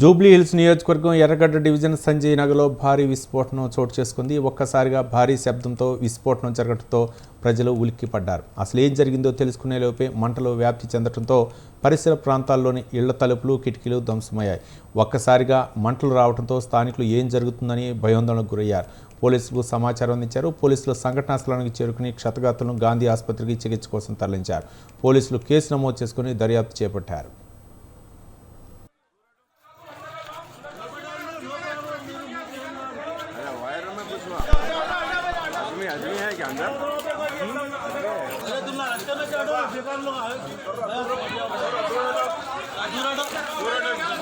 Jubilee hills నియోజకవర్గం ఎర్రగడ్డ division Sanjay నగర్లో భారీ విస్ఫోటనం చోటు చేసుకుంది. ఒక్కసారిగా భారీ శబ్దంతో విస్ఫోటనం జరగడంతో ప్రజలు ఉలిక్కిపడ్డారు. అసలు ఏం జరిగిందో తెలుసుకునే లోపే మంటలు వ్యాప్తి చెందడంతో పరిసర ప్రాంతాల్లోని ఇళ్ళ తలుపులు కిటికీలు ధ్వంసమయ్యాయి. ఒక్కసారిగా మంటలు రావడంతో స్థానికులు ఏం జరుగుతుందని భయాందోళనకు గురయ్యారు. పోలీసులకు సమాచారం అందించారు. పోలీసులు సంఘటనా స్థలానికి చేరుకుని క్షతగాతులను గాంధీ ఆసుపత్రికి చికిత్స కోసం తరలించారు. పోలీసులు కేసు నమోదు చేసుకుని దర్యాప్తు చేపట్టారు. क्या अंदर अरे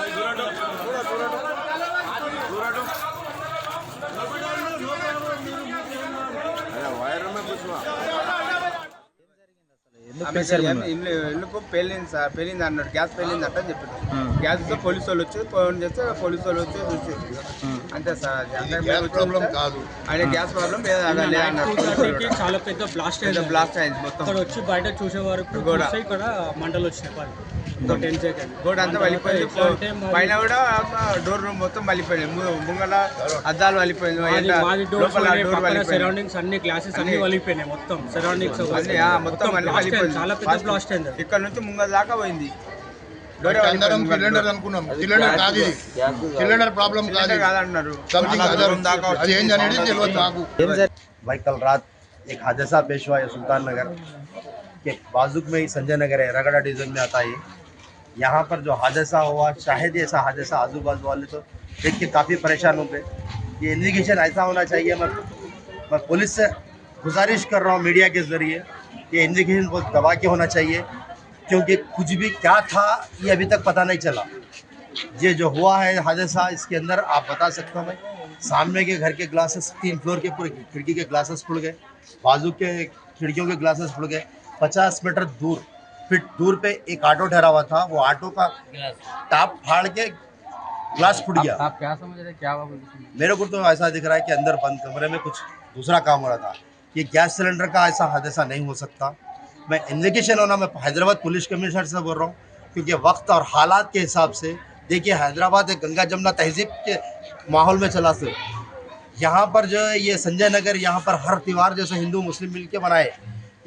ఇల్లుకు పేలింది సార్ పేలింది అన్నాడు. గ్యాస్ పేలింది అంట అని చెప్పాడు. గ్యాస్తో పోలీసు వాళ్ళు వచ్చి ఫోన్ చేస్తే పోలీసు వాళ్ళు వచ్చి చూసి అంతే సార్ ప్రాబ్లం వచ్చి కాదు. ఆయన గ్యాస్ ప్రాబ్లం చాలా పెద్ద బ్లాస్ట్ అయింది. బ్లాస్ట్ అయింది మొత్తం. ఇక్కడ వచ్చి బయట చూసే వరకు ఇక్కడ మంటలు వచ్చినాయి పైన. ఇంకో టెన్ సెకండ్ గోడ అంతా వలిపోయింది ఎట్లా అంటే మాది- పైన కూడా డోర్ రూమ్ మొత్తం వలిపోయింది ము- ముంగల అద్దాలు వలిపోయింది మాది మాది డోర్స్ లోపల డోర్ పక్కన వలిపోయింది సరౌండింగ్స్ అన్ని గ్లాసెస్ అన్ని వలిపోయినాయి మొత్తం సరౌండింగ్స్ అన్ని, ఆ, మొత్తం అన్ని వలిపోయింది చాలా పెద్ద బ్లాస్ట్ అయింది అది. ఇక్కడ నుంచి ముంగల దాకా పోయింది డోరే అందరం వలిపోయింది. సిలిండర్ అనుకున్నాం సిలిండర్ కాదు ఇది. సిలిండర్ ప్రాబ్లం కాదు సిలిండర్ కాదంటున్నారు సంథింగ్ చాలా అదర్ దూరం దాకా అది ఏం అనేది తెలియదు నాకు भाई कल रात एक हादसा पेश हुआ है सुल्तान नगर के बाजुक में ही संजय नगर है रगड़ा डिवीजन में आता है ये। यहाँ पर जो हादसा हुआ, शायद ऐसा हादसा आजू बाजू वाले तो देख के काफ़ी परेशान हो गए ये इन्वेस्टिगेशन ऐसा होना चाहिए, मैं मैं पुलिस से गुजारिश कर रहा हूँ मीडिया के ज़रिए ये इन्वेस्टिगेशन बहुत दबा के होना चाहिए, क्योंकि कुछ भी क्या था, ये अभी तक पता नहीं चला। ये जो हुआ है, हादसा, इसके अंदर आप बता सकते हो मैं। सामने के घर के ग्लासेस, तीन फ्लोर के पूरे खिड़की के ग्लासेस फुट गए, बाजू के खिड़कियों के ग्लासेस फुट गए। पचास मीटर दूर फिट दूर पे एक ऑटो ठहरा हुआ था वो ऑटो का टाप फाड़ के ग्लास फूट गया। आप क्या समझ रहे क्या हुआ मेरे को तो ऐसा दिख रहा है कि अंदर बंद कमरे में कुछ दूसरा काम हो रहा था ये गैस सिलेंडर का ऐसा हादसा नहीं हो सकता। मैं इन्वेस्टिगेशन होना मैं हैदराबाद पुलिस कमिश्नर से बोल रहा हूँ क्योंकि वक्त और हालात के हिसाब से देखिए हैदराबाद एक गंगा जमुना तहजीब के माहौल में चला से। यहाँ पर जो है ये संजय नगर यहाँ पर हर त्यौहार जैसे हिंदू मुस्लिम मिल के मनाए।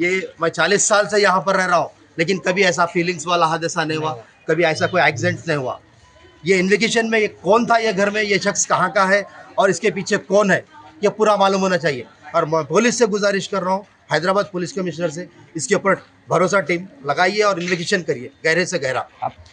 ये मैं चालीस साल से यहाँ पर रह रहा हूँ। लेकिन कभी ऐसा फीलिंग्स वाला हादसा नहीं हुआ कभी ऐसा कोई एक्सीडेंट नहीं हुआ। ये इन्वेस्टिगेशन में ये कौन था ये घर में ये शख्स कहाँ का है और इसके पीछे कौन है ये पूरा मालूम होना चाहिए। और मैं पुलिस से गुजारिश कर रहा हूँ हैदराबाद पुलिस कमिश्नर से इसके ऊपर भरोसा टीम लगाइए और इन्वेस्टिगेशन करिए गहरे से गहरा।